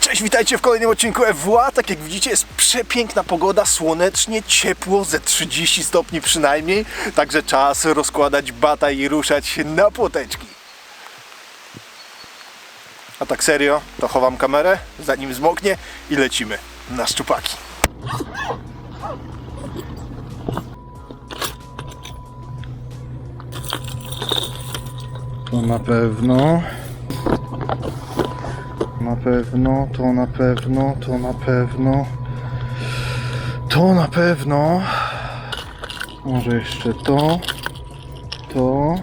Cześć, witajcie w kolejnym odcinku FWA. Tak jak widzicie jest przepiękna pogoda, słonecznie, ciepło, ze 30 stopni przynajmniej. Także czas rozkładać bata i ruszać na płoteczki. A tak serio, to chowam kamerę, zanim zmoknie i lecimy na szczupaki. To na pewno. Na pewno, to na pewno, to na pewno. To na pewno. Może jeszcze to. To.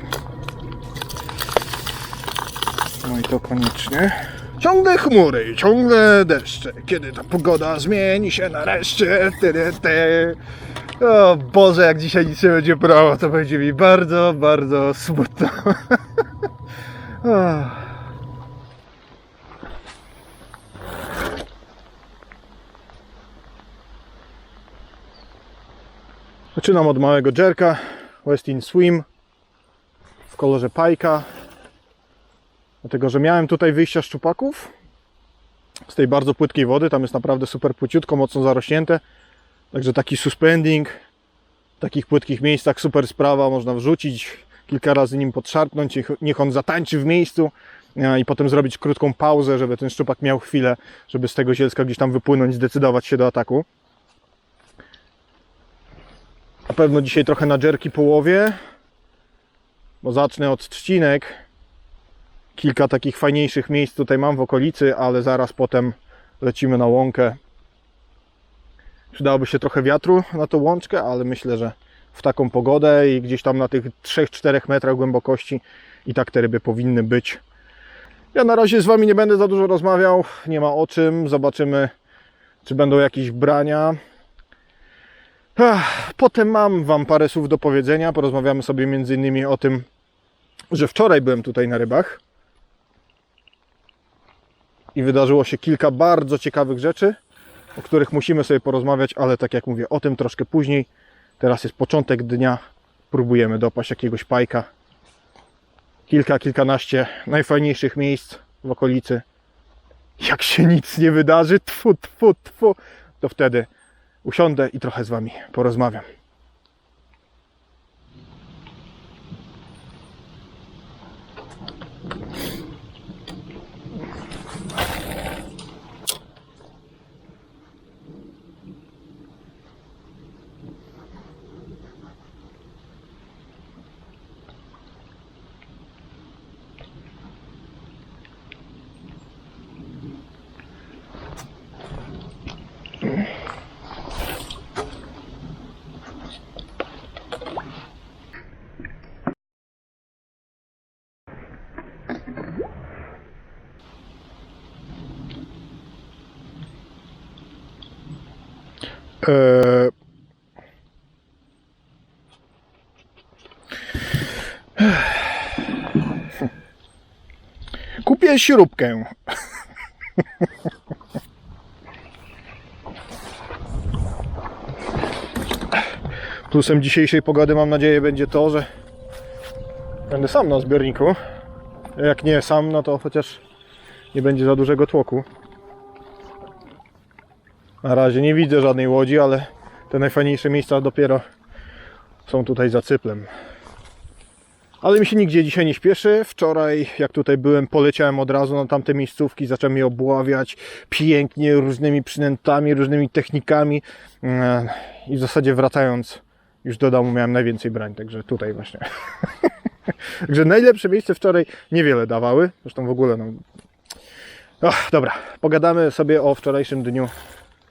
No i to koniecznie. Ciągle chmury, ciągle deszcze. Kiedy ta pogoda zmieni się nareszcie. Tyry, ty. O Boże, jak dzisiaj nic nie będzie brało, to będzie mi bardzo, bardzo smutno. Zaczynam od małego jerka Westin Swim w kolorze pajka. Dlatego, że miałem tutaj wyjścia szczupaków z tej bardzo płytkiej wody. Tam jest naprawdę super płyciutko, mocno zarośnięte. Także taki suspending w takich płytkich miejscach super sprawa. Można wrzucić, kilka razy nim podszarpnąć, niech- on zatańczy w miejscu a, i potem zrobić krótką pauzę, żeby ten szczupak miał chwilę, żeby z tego zielska gdzieś tam wypłynąć, zdecydować się do ataku. Na pewno dzisiaj trochę na dżerki połowie, bo zacznę od trzcinek. Kilka takich fajniejszych miejsc tutaj mam w okolicy, ale zaraz potem lecimy na łąkę. Przydałoby się trochę wiatru na tą łączkę, ale myślę, że w taką pogodę i gdzieś tam na tych 3-4 metrach głębokości i tak te ryby powinny być. Ja na razie z Wami nie będę za dużo rozmawiał, nie ma o czym. Zobaczymy, czy będą jakieś brania. Potem mam Wam parę słów do powiedzenia. Porozmawiamy sobie innymi o tym, że wczoraj byłem tutaj na rybach i wydarzyło się kilka bardzo ciekawych rzeczy, o których musimy sobie porozmawiać, ale tak jak mówię, o tym troszkę później. Teraz jest początek dnia, próbujemy dopaść jakiegoś pajka. Kilka, kilkanaście najfajniejszych miejsc w okolicy. Jak się nic nie wydarzy, tfu, tfu, tfu, to wtedy usiądę i trochę z Wami porozmawiam. Eee... Kupię śrubkę. Plusem dzisiejszej pogody mam nadzieję będzie to, że będę sam na zbiorniku. Jak nie sam, no to chociaż nie będzie za dużego tłoku. Na razie nie widzę żadnej łodzi, ale te najfajniejsze miejsca dopiero są tutaj za cyplem. Ale mi się nigdzie dzisiaj nie śpieszy. Wczoraj, jak tutaj byłem, poleciałem od razu na tamte miejscówki, zacząłem je obławiać pięknie, różnymi przynętami, różnymi technikami. Mm, I w zasadzie wracając już do domu miałem najwięcej brań, także tutaj właśnie. Także najlepsze miejsce wczoraj niewiele dawały. Zresztą w ogóle no. Ach, dobra, pogadamy sobie o wczorajszym dniu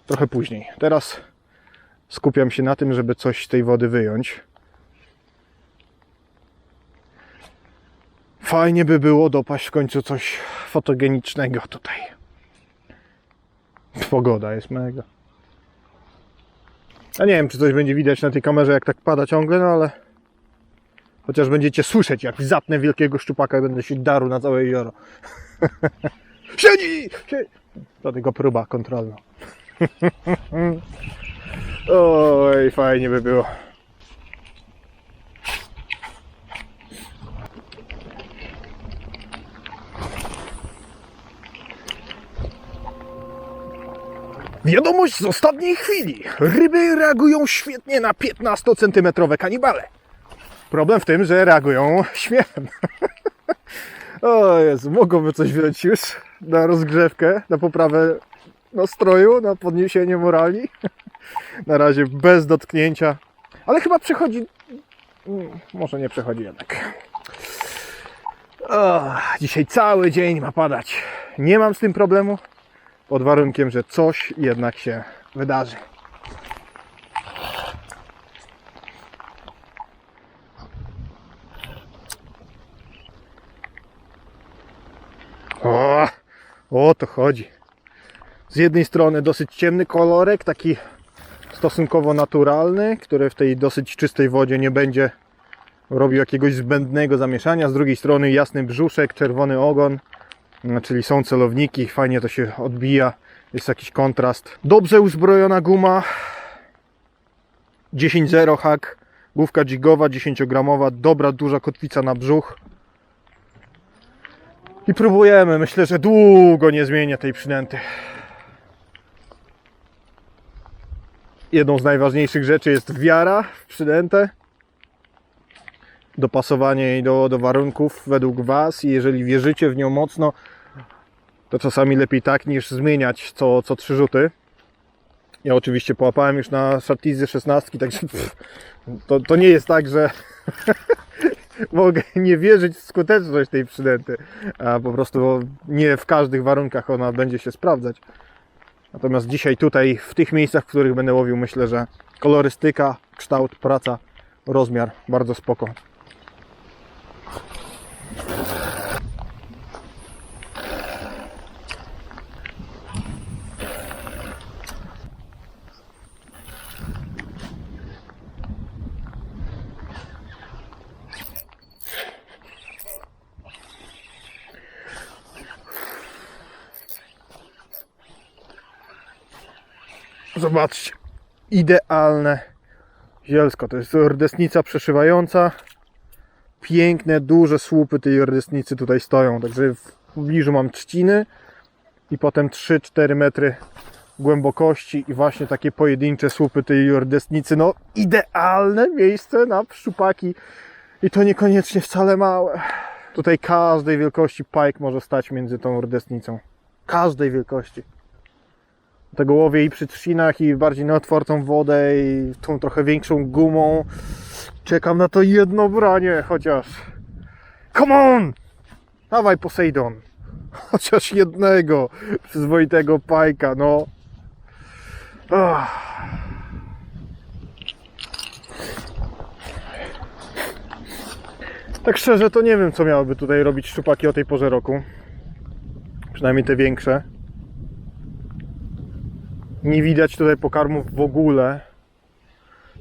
trochę później. Teraz skupiam się na tym, żeby coś z tej wody wyjąć. Fajnie by było dopaść w końcu coś fotogenicznego tutaj. Pogoda jest mega. Ja nie wiem, czy coś będzie widać na tej kamerze, jak tak pada ciągle, no ale chociaż będziecie słyszeć, jak zatnę wielkiego szczupaka i będę się darł na całe jezioro. Siedzi! Siedzi! To tylko próba kontrolna. Oj, fajnie by było. Wiadomość z ostatniej chwili. Ryby reagują świetnie na 15-centymetrowe kanibale. Problem w tym, że reagują śmiechem. O Jezu, mogłoby coś wziąć już na rozgrzewkę, na poprawę nastroju, na podniesienie morali. Na razie bez dotknięcia, ale chyba przechodzi. Mm, Może nie przechodzi jednak. O, dzisiaj cały dzień ma padać. Nie mam z tym problemu, pod warunkiem, że coś jednak się wydarzy. O, o to chodzi. Z jednej strony dosyć ciemny kolorek, taki stosunkowo naturalny, który w tej dosyć czystej wodzie nie będzie robił jakiegoś zbędnego zamieszania. Z drugiej strony jasny brzuszek, czerwony ogon, no, czyli są celowniki, fajnie to się odbija, jest jakiś kontrast. Dobrze uzbrojona guma, 10.0 hak, główka jigowa, 10-gramowa, dobra, duża kotwica na brzuch. I próbujemy, myślę, że długo nie zmienię tej przynęty. Jedną z najważniejszych rzeczy jest wiara w przynętę. Dopasowanie jej do, do warunków według Was i jeżeli wierzycie w nią mocno, to czasami lepiej tak niż zmieniać co, co trzy rzuty. Ja oczywiście połapałem już na szartizy 16, także pff, to, to nie jest tak, że mogę nie wierzyć w skuteczność tej przynęty, a po prostu nie w każdych warunkach ona będzie się sprawdzać. Natomiast dzisiaj tutaj, w tych miejscach, w których będę łowił, myślę, że kolorystyka, kształt, praca, rozmiar bardzo spoko. Zobaczcie, idealne zielsko. To jest rdesnica przeszywająca. Piękne, duże słupy tej rdesnicy tutaj stoją. Także w pobliżu mam trzciny i potem 3-4 metry głębokości i właśnie takie pojedyncze słupy tej rdesnicy. No idealne miejsce na szczupaki i to niekoniecznie wcale małe. Tutaj każdej wielkości pajk może stać między tą rdesnicą. Każdej wielkości tego łowię i przy trzcinach i bardziej na otwartą wodę i tą trochę większą gumą. Czekam na to jedno branie chociaż. Come on! Dawaj Poseidon. Chociaż jednego przyzwoitego pajka, no. Tak szczerze to nie wiem co miałyby tutaj robić szczupaki o tej porze roku. Przynajmniej te większe. Nie widać tutaj pokarmów w ogóle.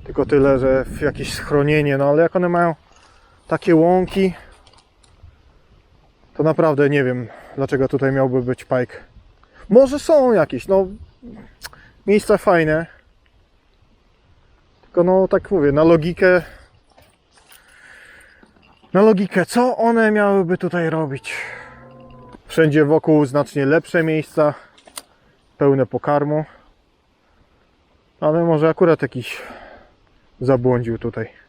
Tylko tyle, że w jakieś schronienie. No ale jak one mają takie łąki, to naprawdę nie wiem, dlaczego tutaj miałby być pajk. Może są jakieś, no miejsca fajne. Tylko no tak mówię, na logikę na logikę, co one miałyby tutaj robić? Wszędzie wokół znacznie lepsze miejsca, pełne pokarmu. Ale może akurat jakiś zabłądził tutaj.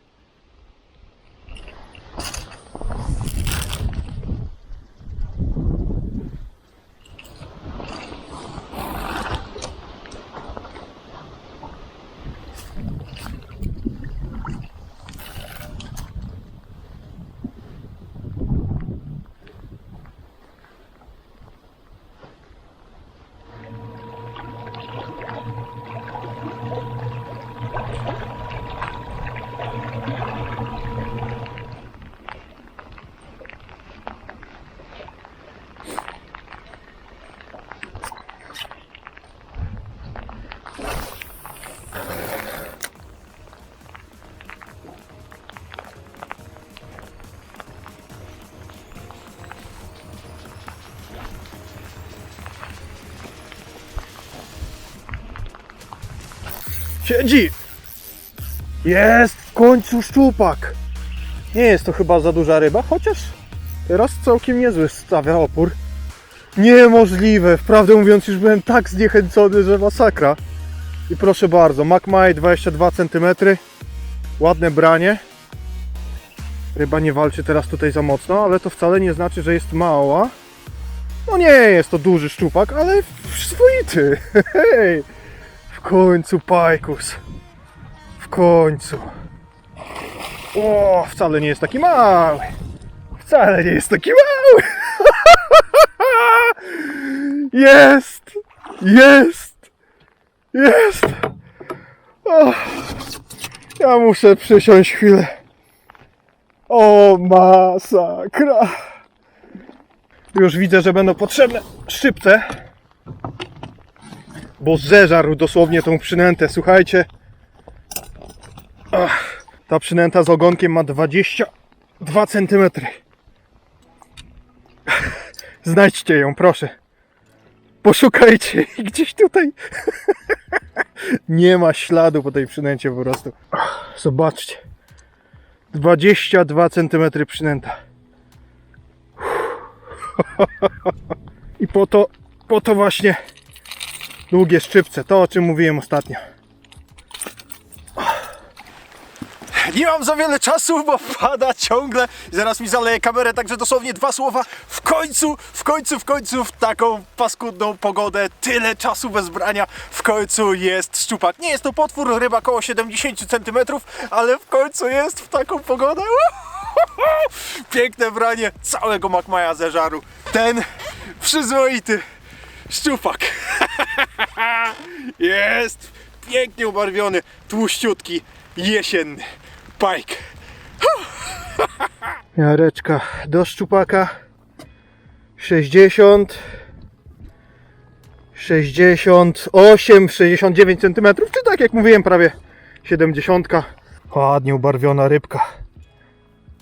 Siedzi! Jest w końcu szczupak! Nie jest to chyba za duża ryba, chociaż teraz całkiem niezły stawia opór. Niemożliwe. Wprawdę mówiąc, już byłem tak zniechęcony, że masakra. I proszę bardzo, MacMai 22 cm. Ładne branie. Ryba nie walczy teraz tutaj za mocno, ale to wcale nie znaczy, że jest mała. No nie jest to duży szczupak, ale swoity. Hej! Końcu pajkus. W końcu. O, wcale nie jest taki mały. Wcale nie jest taki mały. Jest! Jest! Jest! Ja muszę przysiąść chwilę. O, masakra! Już widzę, że będą potrzebne szczypce. Bo zeżarł dosłownie tą przynętę. Słuchajcie. Ach, ta przynęta z ogonkiem ma 22 cm. Znajdźcie ją, proszę. Poszukajcie gdzieś tutaj. Nie ma śladu po tej przynęcie po prostu. Zobaczcie. 22 cm przynęta. I po to, po to właśnie długie szczypce. To o czym mówiłem ostatnio. Nie mam za wiele czasu, bo pada ciągle. Zaraz mi zaleje kamerę, także dosłownie dwa słowa. W końcu, w końcu, w końcu w taką paskudną pogodę, tyle czasu bez brania, w końcu jest szczupak. Nie jest to potwór, ryba około 70 cm, ale w końcu jest w taką pogodę. Piękne branie całego makmaja ze żaru. Ten przyzwoity szczupak. Jest. Pięknie ubarwiony, tłuściutki, jesienny pajk. Jareczka do szczupaka. 60 68 69 cm czy tak jak mówiłem prawie 70 ładnie ubarwiona rybka.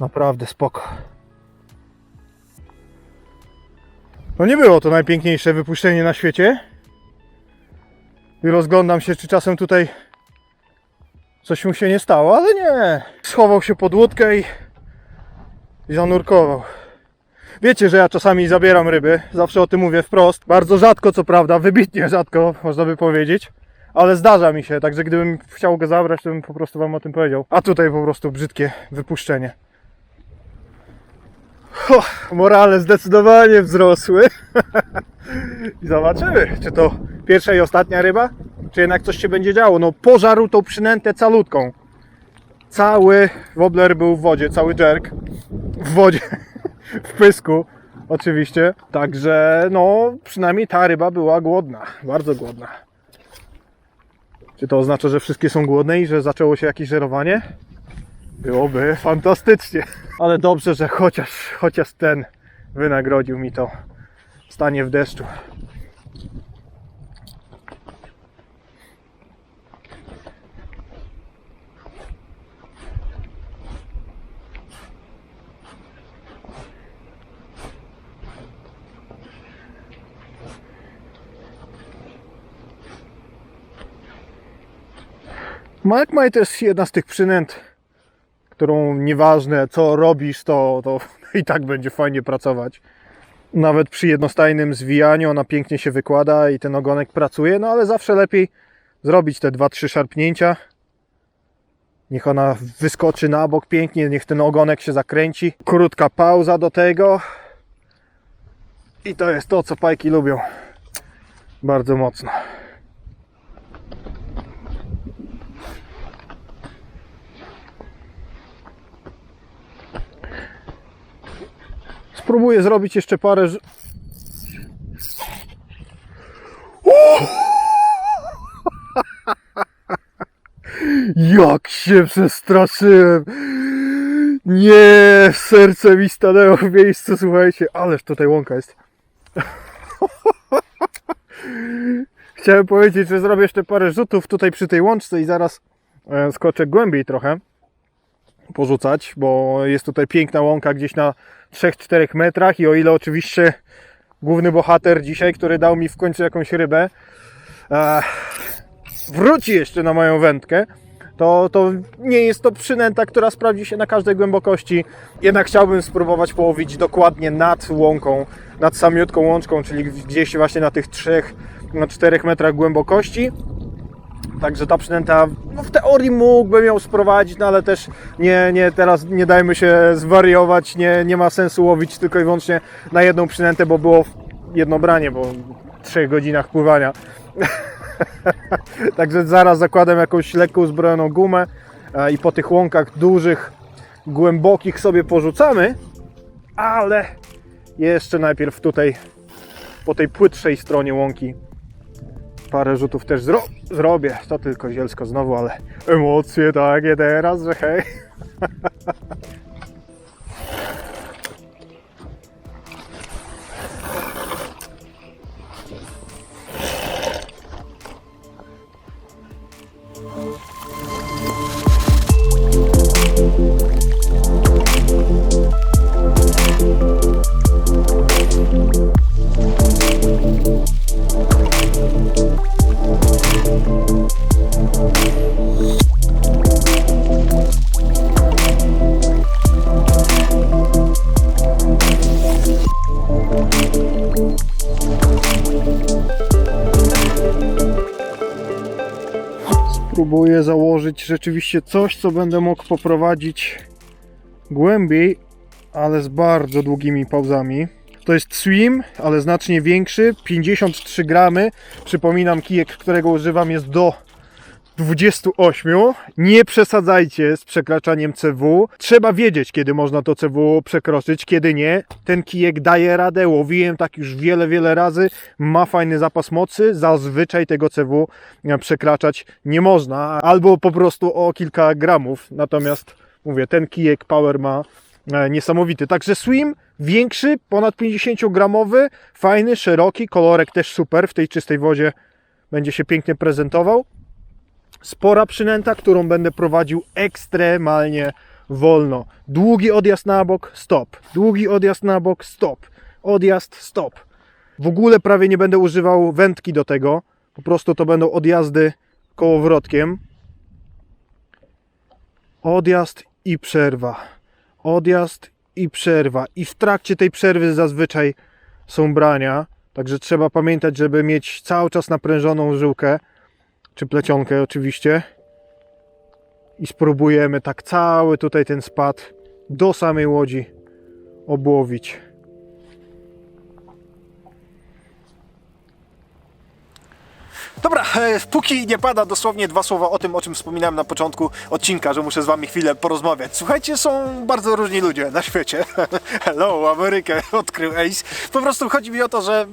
Naprawdę spoko no nie było to najpiękniejsze wypuszczenie na świecie i rozglądam się czy czasem tutaj coś mu się nie stało, ale nie schował się pod łódkę i i zanurkował. Wiecie, że ja czasami zabieram ryby, zawsze o tym mówię wprost. Bardzo rzadko, co prawda, wybitnie rzadko, można by powiedzieć, ale zdarza mi się, także gdybym chciał go zabrać, to bym po prostu Wam o tym powiedział. A tutaj po prostu brzydkie wypuszczenie. Ho, morale zdecydowanie wzrosły. I zobaczymy, czy to pierwsza i ostatnia ryba, czy jednak coś się będzie działo. No, pożarł tą przynętę calutką. Cały wobler był w wodzie, cały jerk w wodzie, w pysku oczywiście. Także no przynajmniej ta ryba była głodna, bardzo głodna. Czy to oznacza, że wszystkie są głodne i że zaczęło się jakieś żerowanie? Byłoby fantastycznie. Ale dobrze, że chociaż, chociaż ten wynagrodził mi to stanie w deszczu. Magmaj to jest jedna z tych przynęt, którą nieważne co robisz, to, to i tak będzie fajnie pracować. Nawet przy jednostajnym zwijaniu ona pięknie się wykłada i ten ogonek pracuje, no ale zawsze lepiej zrobić te 2-3 szarpnięcia. Niech ona wyskoczy na bok pięknie, niech ten ogonek się zakręci. Krótka pauza do tego. I to jest to, co pajki lubią. Bardzo mocno. Spróbuję zrobić jeszcze parę. Jak się przestraszyłem! Nie, serce mi stanęło w miejscu, słuchajcie, ależ tutaj łąka jest. Chciałem powiedzieć, że zrobię jeszcze parę rzutów tutaj przy tej łączce i zaraz e, skoczę głębiej trochę porzucać, bo jest tutaj piękna łąka gdzieś na 3-4 metrach i o ile oczywiście główny bohater dzisiaj, który dał mi w końcu jakąś rybę, e, wróci jeszcze na moją wędkę, To, to nie jest to przynęta, która sprawdzi się na każdej głębokości. Jednak chciałbym spróbować połowić dokładnie nad łąką, nad samiutką łączką, czyli gdzieś właśnie na tych 3-4 metrach głębokości. Także ta przynęta no w teorii mógłbym ją sprowadzić, no ale też nie, nie teraz nie dajmy się zwariować, nie, nie ma sensu łowić tylko i wyłącznie na jedną przynętę, bo było jedno branie, bo w 3 godzinach pływania. Także zaraz zakładam jakąś lekko uzbrojoną gumę e, i po tych łąkach dużych, głębokich sobie porzucamy, ale jeszcze najpierw tutaj po tej płytszej stronie łąki parę rzutów też zro zrobię. To tylko zielsko znowu, ale emocje takie teraz, że hej. rzeczywiście coś, co będę mógł poprowadzić głębiej, ale z bardzo długimi pauzami. To jest swim, ale znacznie większy, 53 gramy. Przypominam, kijek, którego używam jest do 28. Nie przesadzajcie z przekraczaniem CW. Trzeba wiedzieć, kiedy można to CW przekroczyć, kiedy nie. Ten kijek daje radę. Łowiłem tak już wiele, wiele razy. Ma fajny zapas mocy. Zazwyczaj tego CW przekraczać nie można. Albo po prostu o kilka gramów. Natomiast mówię, ten kijek Power ma e, niesamowity. Także swim większy, ponad 50 gramowy, fajny, szeroki, kolorek też super w tej czystej wodzie będzie się pięknie prezentował spora przynęta, którą będę prowadził ekstremalnie wolno. Długi odjazd na bok, stop. Długi odjazd na bok, stop. Odjazd, stop. W ogóle prawie nie będę używał wędki do tego. Po prostu to będą odjazdy kołowrotkiem. Odjazd i przerwa. Odjazd i przerwa. I w trakcie tej przerwy zazwyczaj są brania. Także trzeba pamiętać, żeby mieć cały czas naprężoną żyłkę czy plecionkę oczywiście i spróbujemy tak cały tutaj ten spad do samej łodzi obłowić. Dobra, e, póki nie pada dosłownie dwa słowa o tym, o czym wspominałem na początku odcinka, że muszę z wami chwilę porozmawiać. Słuchajcie, są bardzo różni ludzie na świecie. Hello, Amerykę odkrył Ace. Po prostu chodzi mi o to, że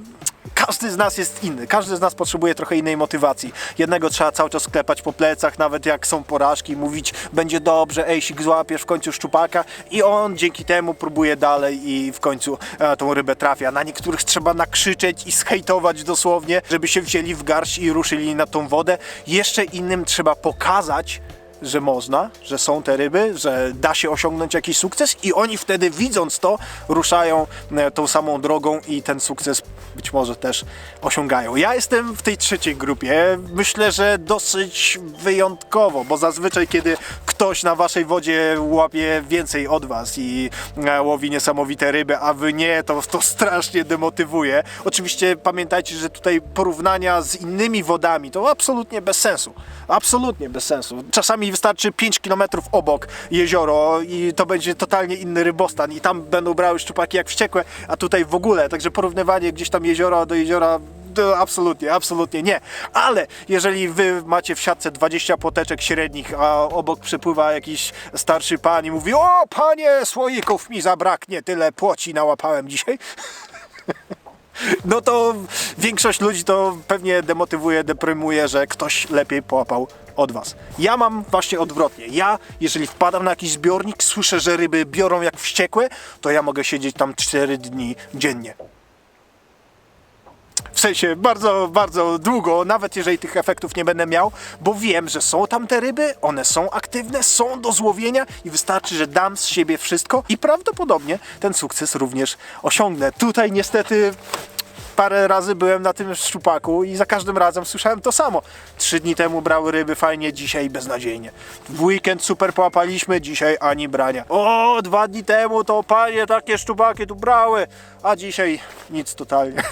każdy z nas jest inny, każdy z nas potrzebuje trochę innej motywacji. Jednego trzeba cały czas klepać po plecach, nawet jak są porażki, mówić będzie dobrze, ejsik złapiesz w końcu szczupaka i on dzięki temu próbuje dalej i w końcu e, tą rybę trafia. Na niektórych trzeba nakrzyczeć i schejtować dosłownie, żeby się wzięli w garść i ruszyli na tą wodę. Jeszcze innym trzeba pokazać, że można, że są te ryby, że da się osiągnąć jakiś sukces i oni wtedy widząc to ruszają e, tą samą drogą i ten sukces być może też osiągają. Ja jestem w tej trzeciej grupie. Myślę, że dosyć wyjątkowo, bo zazwyczaj kiedy ktoś na waszej wodzie łapie więcej od was i e, łowi niesamowite ryby, a wy nie, to, to strasznie demotywuje. Oczywiście pamiętajcie, że tutaj porównania z innymi wodami to absolutnie bez sensu. Absolutnie bez sensu. Czasami wystarczy 5 km obok jezioro i to będzie totalnie inny rybostan i tam będą brały szczupaki jak wściekłe, a tutaj w ogóle. Także porównywanie gdzieś tam jeziora do jeziora absolutnie, absolutnie nie. Ale jeżeli wy macie w siatce 20 poteczek średnich, a obok przepływa jakiś starszy pan i mówi o panie, słoików mi zabraknie, tyle płoci nałapałem dzisiaj. No to większość ludzi to pewnie demotywuje, deprymuje, że ktoś lepiej połapał od was. Ja mam właśnie odwrotnie. Ja, jeżeli wpadam na jakiś zbiornik, słyszę, że ryby biorą jak wściekłe, to ja mogę siedzieć tam 4 dni dziennie. W sensie bardzo, bardzo długo, nawet jeżeli tych efektów nie będę miał, bo wiem, że są tam te ryby, one są aktywne, są do złowienia i wystarczy, że dam z siebie wszystko i prawdopodobnie ten sukces również osiągnę. Tutaj niestety parę razy byłem na tym szczupaku i za każdym razem słyszałem to samo. Trzy dni temu brały ryby fajnie, dzisiaj beznadziejnie. W weekend super połapaliśmy, dzisiaj ani brania. O, dwa dni temu to panie takie szczupaki tu brały, a dzisiaj nic totalnie.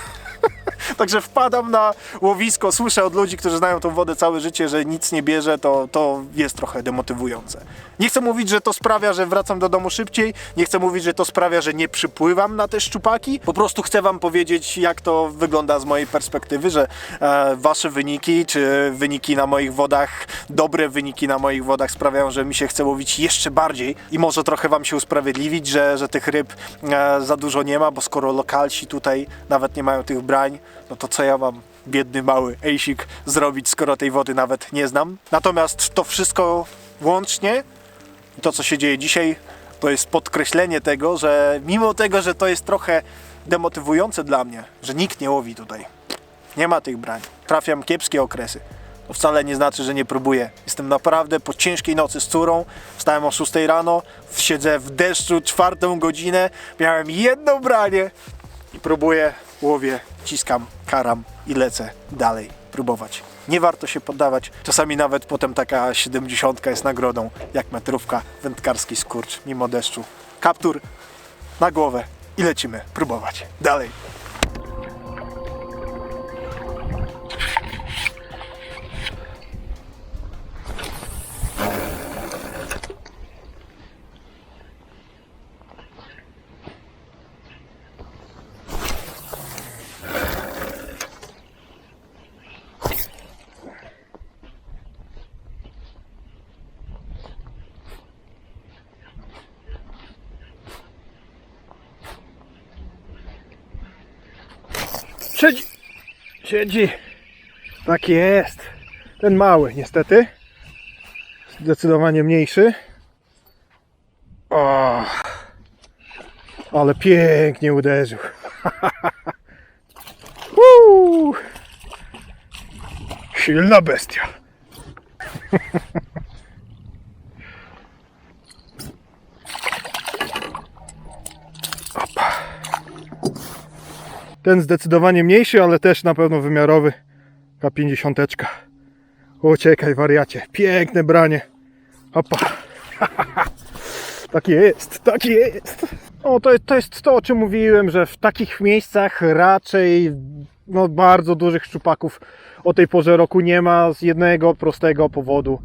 Także wpadam na łowisko, słyszę od ludzi, którzy znają tą wodę całe życie, że nic nie bierze, to, to jest trochę demotywujące. Nie chcę mówić, że to sprawia, że wracam do domu szybciej, nie chcę mówić, że to sprawia, że nie przypływam na te szczupaki. Po prostu chcę wam powiedzieć, jak to wygląda z mojej perspektywy, że e, wasze wyniki, czy wyniki na moich wodach, dobre wyniki na moich wodach sprawiają, że mi się chce łowić jeszcze bardziej i może trochę wam się usprawiedliwić, że, że tych ryb e, za dużo nie ma, bo skoro lokalsi tutaj nawet nie mają tych brań, no to co ja mam, biedny mały ejsik, zrobić, skoro tej wody nawet nie znam. Natomiast to wszystko łącznie, to co się dzieje dzisiaj, to jest podkreślenie tego, że mimo tego, że to jest trochę demotywujące dla mnie, że nikt nie łowi tutaj, nie ma tych brań, trafiam kiepskie okresy, to wcale nie znaczy, że nie próbuję. Jestem naprawdę po ciężkiej nocy z córą, wstałem o 6 rano, siedzę w deszczu czwartą godzinę, miałem jedno branie i próbuję, łowię, ciskam, karam i lecę dalej próbować. Nie warto się poddawać. Czasami nawet potem taka 70 jest nagrodą, jak metrówka, wędkarski skurcz mimo deszczu. Kaptur na głowę i lecimy próbować. Dalej. Siedzi. Tak jest. Ten mały, niestety. Zdecydowanie mniejszy. O, ale pięknie uderzył. Silna bestia. Ten zdecydowanie mniejszy, ale też na pewno wymiarowy. K50. Uciekaj wariacie. Piękne branie. Opa. tak jest, tak jest. O, to, to jest to, o czym mówiłem, że w takich miejscach raczej no, bardzo dużych szczupaków o tej porze roku nie ma z jednego prostego powodu.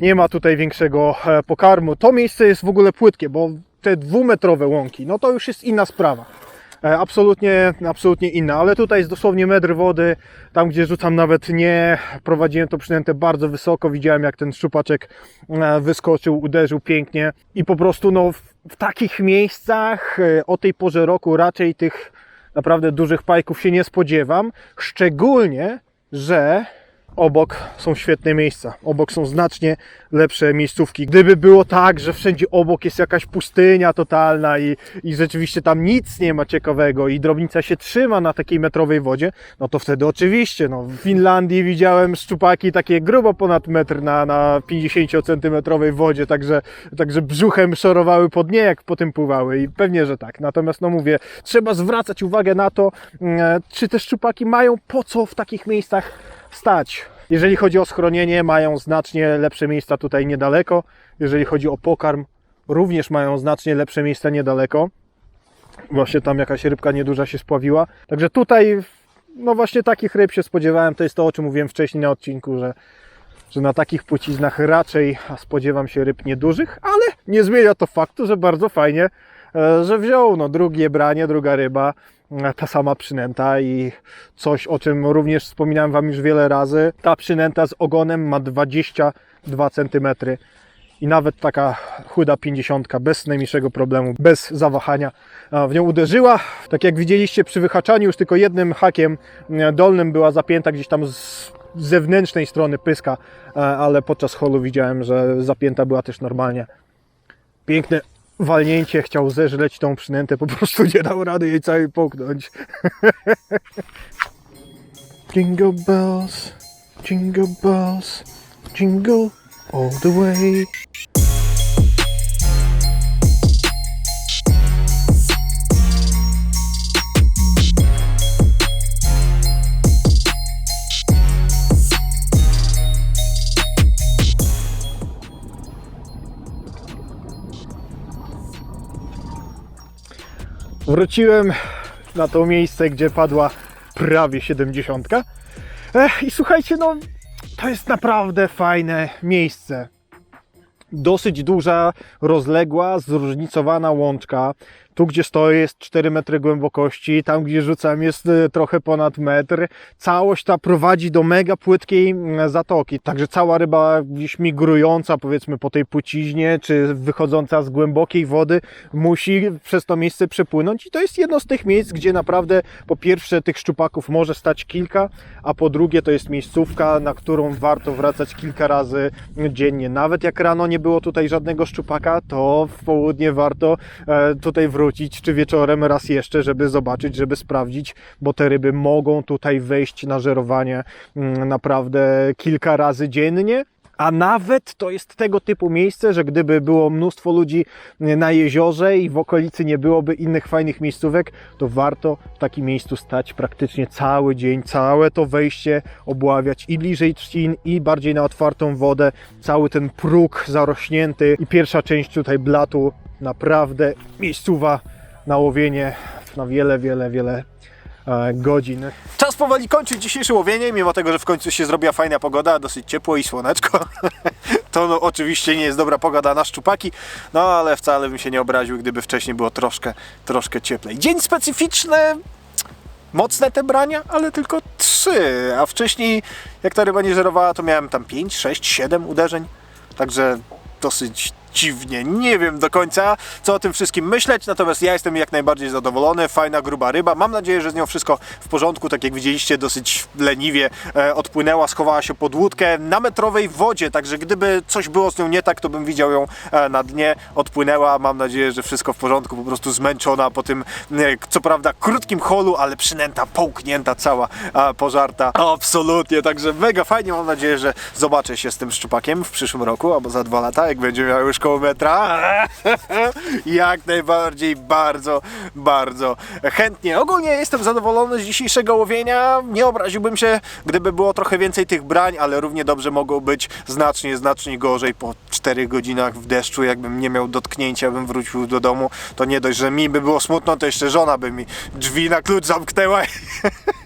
Nie ma tutaj większego e, pokarmu. To miejsce jest w ogóle płytkie, bo te dwumetrowe łąki, no to już jest inna sprawa. E, Absolutnie, absolutnie inna, ale tutaj jest dosłownie metr wody. Tam, gdzie rzucam, nawet nie prowadziłem to przynętę bardzo wysoko. Widziałem, jak ten szczupaczek e, wyskoczył, uderzył pięknie i po prostu, no, w, w takich miejscach e, o tej porze roku raczej tych naprawdę dużych pajków się nie spodziewam. Szczególnie, że obok są świetne miejsca. Obok są znacznie lepsze miejscówki. Gdyby było tak, że wszędzie obok jest jakaś pustynia totalna i, i rzeczywiście tam nic nie ma ciekawego i drobnica się trzyma na takiej metrowej wodzie, no to wtedy oczywiście, no w Finlandii widziałem szczupaki takie grubo ponad metr na, na 50 centymetrowej wodzie, także, także brzuchem szorowały po dnie, jak po tym pływały i pewnie, że tak. Natomiast no mówię, trzeba zwracać uwagę na to, mm, czy te szczupaki mają po co w takich miejscach stać. Jeżeli chodzi o schronienie, mają znacznie lepsze miejsca tutaj niedaleko. Jeżeli chodzi o pokarm, również mają znacznie lepsze miejsca niedaleko. Właśnie tam jakaś rybka nieduża się spławiła. Także tutaj, no właśnie takich ryb się spodziewałem. To jest to, o czym mówiłem wcześniej na odcinku, że, że na takich płciznach raczej spodziewam się ryb niedużych, ale nie zmienia to faktu, że bardzo fajnie, e, że wziął no, drugie branie, druga ryba, ta sama przynęta i coś, o czym również wspominałem Wam już wiele razy. Ta przynęta z ogonem ma 22 cm i nawet taka chuda 50 bez najmniejszego problemu, bez zawahania w nią uderzyła. Tak jak widzieliście przy wyhaczaniu już tylko jednym hakiem e, dolnym była zapięta gdzieś tam z zewnętrznej strony pyska, e, ale podczas holu widziałem, że zapięta była też normalnie. Piękne walnięcie, chciał zeżreć tą przynętę, po prostu nie dał rady jej całej połknąć. jingle bells, jingle bells, jingle all the way. Wróciłem na to miejsce, gdzie padła prawie 70. Ech, I słuchajcie, no to jest naprawdę fajne miejsce. Dosyć duża, rozległa, zróżnicowana łączka. Tu, gdzie stoję, jest 4 metry głębokości, tam, gdzie rzucam, jest e, trochę ponad metr. Całość ta prowadzi do mega płytkiej zatoki, także cała ryba gdzieś migrująca, powiedzmy, po tej płciźnie, czy wychodząca z głębokiej wody, musi przez to miejsce przepłynąć. I to jest jedno z tych miejsc, gdzie naprawdę po pierwsze tych szczupaków może stać kilka, a po drugie to jest miejscówka, na którą warto wracać kilka razy dziennie. Nawet jak rano nie było tutaj żadnego szczupaka, to w południe warto e, tutaj wrócić, czy wieczorem raz jeszcze, żeby zobaczyć, żeby sprawdzić, bo te ryby mogą tutaj wejść na żerowanie mm, naprawdę kilka razy dziennie. A nawet to jest tego typu miejsce, że gdyby było mnóstwo ludzi na jeziorze i w okolicy nie byłoby innych fajnych miejscówek, to warto w takim miejscu stać praktycznie cały dzień, całe to wejście obławiać i bliżej trzcin, i bardziej na otwartą wodę. Cały ten próg zarośnięty i pierwsza część tutaj blatu, naprawdę miejscowa na łowienie na wiele, wiele, wiele e, godzin. Czas powoli kończyć dzisiejsze łowienie, mimo tego, że w końcu się zrobiła fajna pogoda, dosyć ciepło i słoneczko. To no, oczywiście nie jest dobra pogoda na szczupaki, no ale wcale bym się nie obraził, gdyby wcześniej było troszkę, troszkę cieplej. Dzień specyficzny, mocne te brania, ale tylko trzy, a wcześniej jak ta ryba nie żerowała, to miałem tam 5, 6, 7 uderzeń, także dosyć dziwnie. Nie wiem do końca, co o tym wszystkim myśleć, natomiast ja jestem jak najbardziej zadowolony. Fajna, gruba ryba. Mam nadzieję, że z nią wszystko w porządku. Tak jak widzieliście, dosyć leniwie e, odpłynęła, schowała się pod łódkę na metrowej wodzie, także gdyby coś było z nią nie tak, to bym widział ją e, na dnie. Odpłynęła. Mam nadzieję, że wszystko w porządku. Po prostu zmęczona po tym, e, co prawda, krótkim holu, ale przynęta, połknięta cała, a, pożarta. Absolutnie, także mega fajnie. Mam nadzieję, że zobaczę się z tym szczupakiem w przyszłym roku albo za dwa lata, jak będzie miał już koło metra. jak najbardziej, bardzo, bardzo chętnie. Ogólnie jestem zadowolony z dzisiejszego łowienia. Nie obraziłbym się, gdyby było trochę więcej tych brań, ale równie dobrze mogło być znacznie, znacznie gorzej po 4 godzinach w deszczu. Jakbym nie miał dotknięcia, bym wrócił do domu, to nie dość, że mi by było smutno, to jeszcze żona by mi drzwi na klucz zamknęła.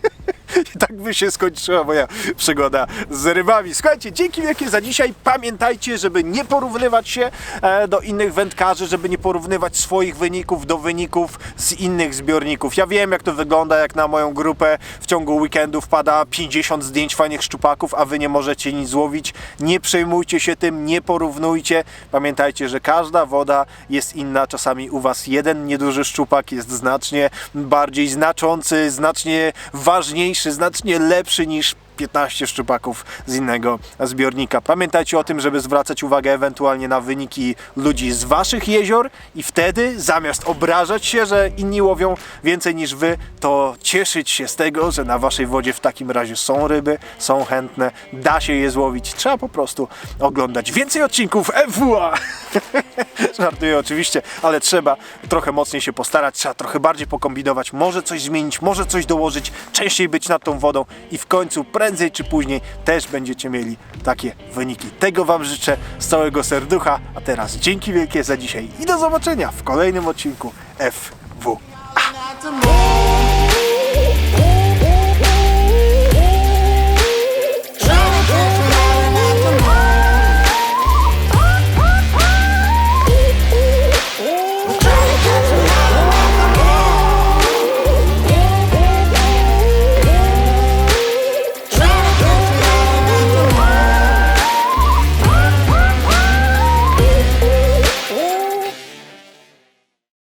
I tak by się skończyła moja przygoda z rybami. Słuchajcie, dzięki wielkie za dzisiaj. Pamiętajcie, żeby nie porównywać się e, do innych wędkarzy, żeby nie porównywać swoich wyników do wyników z innych zbiorników. Ja wiem, jak to wygląda, jak na moją grupę w ciągu weekendu wpada 50 zdjęć fajnych szczupaków, a wy nie możecie nic złowić. Nie przejmujcie się tym, nie porównujcie. Pamiętajcie, że każda woda jest inna. Czasami u was jeden nieduży szczupak jest znacznie bardziej znaczący, znacznie ważniejszy, znacznie lepszy niż 15 szczupaków z innego zbiornika. Pamiętajcie o tym, żeby zwracać uwagę ewentualnie na wyniki ludzi z waszych jezior i wtedy zamiast obrażać się, że inni łowią więcej niż wy, to cieszyć się z tego, że na waszej wodzie w takim razie są ryby, są chętne, da się je złowić. Trzeba po prostu oglądać więcej odcinków FWA. Żartuję oczywiście, ale trzeba trochę mocniej się postarać, trzeba trochę bardziej pokombinować, może coś zmienić, może coś dołożyć, częściej być nad tą wodą i w końcu prędzej czy później też będziecie mieli takie wyniki. Tego Wam życzę z całego serducha, a teraz dzięki wielkie za dzisiaj i do zobaczenia w kolejnym odcinku FW. not to move.